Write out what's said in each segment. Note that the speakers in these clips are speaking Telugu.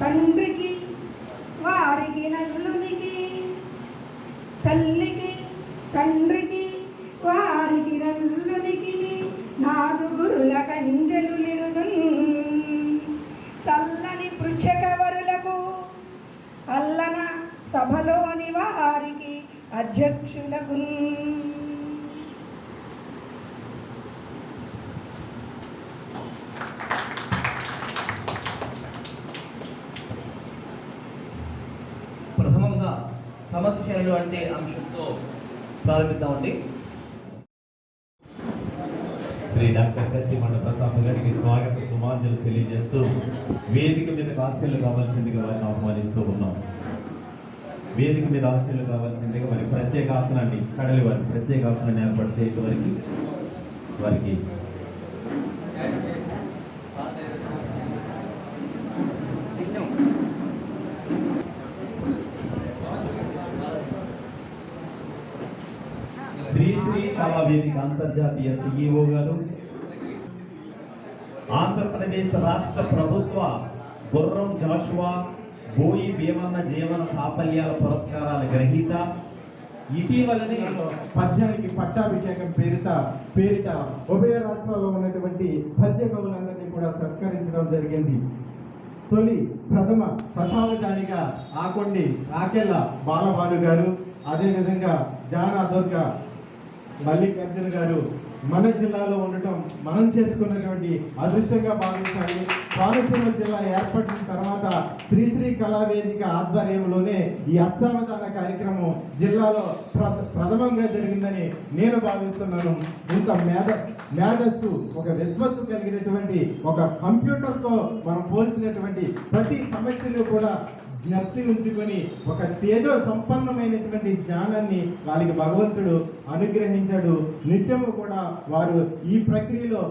తండ్రికి వారికి నల్లునికి తల్లికి తండ్రికి వారికి నల్లునికి నాదు గురుల కంజలు చల్లని పృచ్ఛకవరులకు అల్లన సభలోని వారికి అధ్యక్షులకు ప్రథమంగా సమస్యలు అంటే అంశంతో ప్రారంభిద్దామండి. శ్రీ డాక్టర్ కత్తి మన ప్రతాప్ గారికి స్వాగత సుమాంజలు తెలియజేస్తూ వేదిక మీద హాస్యలు కావాల్సిందిగా వారిని ఆహ్వానిస్తూ ఉన్నాం. వేదిక మీద ఆశలు కావాల్సిందిగా వారి ప్రత్యేక ఆసనాన్ని కడలి వారి ప్రత్యేక ఆసనాన్ని ఏర్పాటు చేయడం వారికి వారికి శ్రీ వేదిక అంతర్జాతీయ సిఇఓ గారు ఆంధ్రప్రదేశ్ రాష్ట్ర ప్రభుత్వ గుర్రం జాషువా బోయి భీమన్న జీవన సాఫల్యాల పురస్కారాల గ్రహీత. ఇటీవలనే పద్యానికి పట్టాభిషేకం పేరిట పేరిట ఉభయ రాష్ట్రాల్లో ఉన్నటువంటి పద్య కవులందరినీ కూడా సత్కరించడం జరిగింది. తొలి ప్రథమ శతావధానిగా ఆకొండి ఆకెళ్ళ బాలబాలు గారు అదేవిధంగా జానా దుర్గ మల్లికార్జున గారు మన జిల్లాలో ఉండటం మనం చేసుకున్నటువంటి అదృష్టంగా భావించాలి. కోనసీమ జిల్లా ఏర్పడిన తర్వాత శ్రీశ్రీ కళావేదిక ఆధ్వర్యంలోనే ఈ అష్టావధాన కార్యక్రమం జిల్లాలో ప్రథమంగా జరిగిందని నేను భావిస్తున్నాను. ఇంత మేధ మేధస్సు ఒక విద్వత్తు కలిగినటువంటి ఒక కంప్యూటర్తో మనం పోల్చినటువంటి ప్రతి సమస్యను కూడా జ్ఞప్తి ఉంచుకొని ఒక తేజో సంపన్నమైనటువంటి జ్ఞానాన్ని వారికి భగవంతుడు అనుగ్రహించాడు. నిత్యము కూడా వారు ఈ ప్రక్రియలో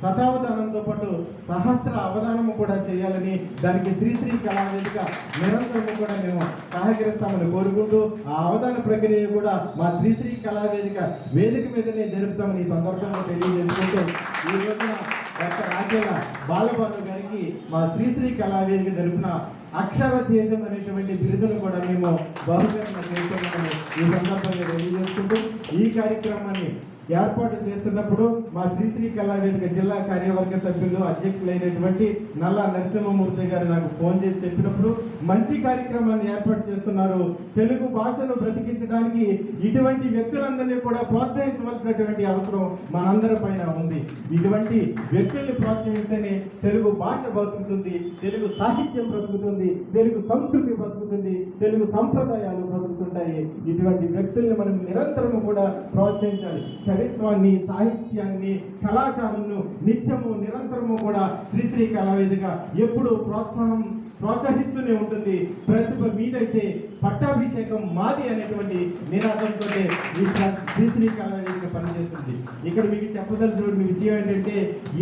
శతావధానంతో పాటు సహస్ర అవధానము కూడా చేయాలని దానికి శ్రీశ్రీ కళావేదిక నిరంతరము కూడా మేము సహకరిస్తామని కోరుకుంటూ ఆ అవధాన ప్రక్రియ కూడా మా శ్రీశ్రీ కళావేదిక వేదిక మీదనే జరుపుతామని ఈ సందర్భంగా తెలియజేసుకుంటూ ఈ రోజున డాక్టర్ రాకేల బాలబాబు గారికి మా శ్రీశ్రీ కళావేదిక జరుపున అక్షర తేజం అనేటువంటి బిరుదును కూడా మేము బహుకరణ చేస్తున్నామని ఈ సందర్భంగా తెలియజేసుకుంటూ ఈ కార్యక్రమాన్ని ఏర్పాటు చేస్తున్నప్పుడు మా శ్రీశ్రీ కళావేదిక జిల్లా కార్యవర్గ సభ్యులు అధ్యక్షులైనటువంటి నల్లా నరసింహమూర్తి గారు నాకు ఫోన్ చేసి చెప్పినప్పుడు మంచి కార్యక్రమాన్ని ఏర్పాటు చేస్తున్నారు. తెలుగు భాషను బ్రతికించడానికి ఇటువంటి వ్యక్తులందరినీ కూడా ప్రోత్సహించవలసినటువంటి అవసరం మనందరి పైన ఉంది. ఇటువంటి వ్యక్తుల్ని ప్రోత్సహిస్తేనే తెలుగు భాష బతుకుతుంది తెలుగు సాహిత్యం బ్రతుకుతుంది తెలుగు సంస్కృతి బతుకుతుంది తెలుగు సంప్రదాయాలు బ్రతుకుతుంటాయి. ఇటువంటి వ్యక్తుల్ని మనం నిరంతరం కూడా ప్రోత్సహించాలి. కవిత్వాన్ని సాహిత్యాన్ని కళాకారులను నిత్యము నిరంతరము కూడా శ్రీశ్రీ కళావేదిక ఎప్పుడు ప్రోత్సాహం ప్రోత్సహిస్తూనే ఉంటుంది. ప్రతిభ మీదైతే పట్టాభిషేకం మాది అనేటువంటి నినాదంతో ఈ శ్రీశ్రీ కళావేదిక పనిచేస్తుంది. ఇక్కడ మీకు చెప్పదలసిన విషయం ఏంటంటే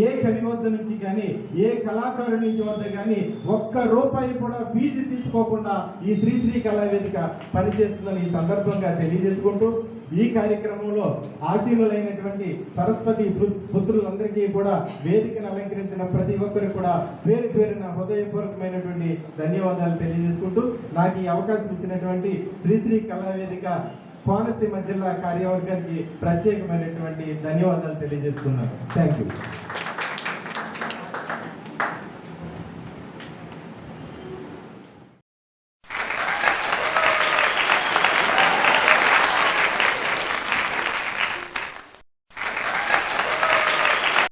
ఏ కవి వద్ద నుంచి కానీ ఏ కళాకారుడి నుంచి వద్ద కానీ ఒక్క రూపాయి కూడా ఫీజు తీసుకోకుండా ఈ శ్రీశ్రీ కళావేదిక పనిచేస్తుందని ఈ సందర్భంగా తెలియజేసుకుంటూ ఈ కార్యక్రమంలో ఆశీనులైనటువంటి సరస్వతి పుత్రులందరికీ కూడా వేదికను అలంకరించిన ప్రతి ఒక్కరికి కూడా పేరు పేరున హృదయపూర్వకమైనటువంటి ధన్యవాదాలు తెలియజేసుకుంటూ నాకు ఈ అవకాశం ఇచ్చినటువంటి శ్రీశ్రీ కళావేదిక కోనసీమ జిల్లా కార్యవర్గానికి ప్రత్యేకమైనటువంటి ధన్యవాదాలు తెలియజేస్తున్నాను. Thank you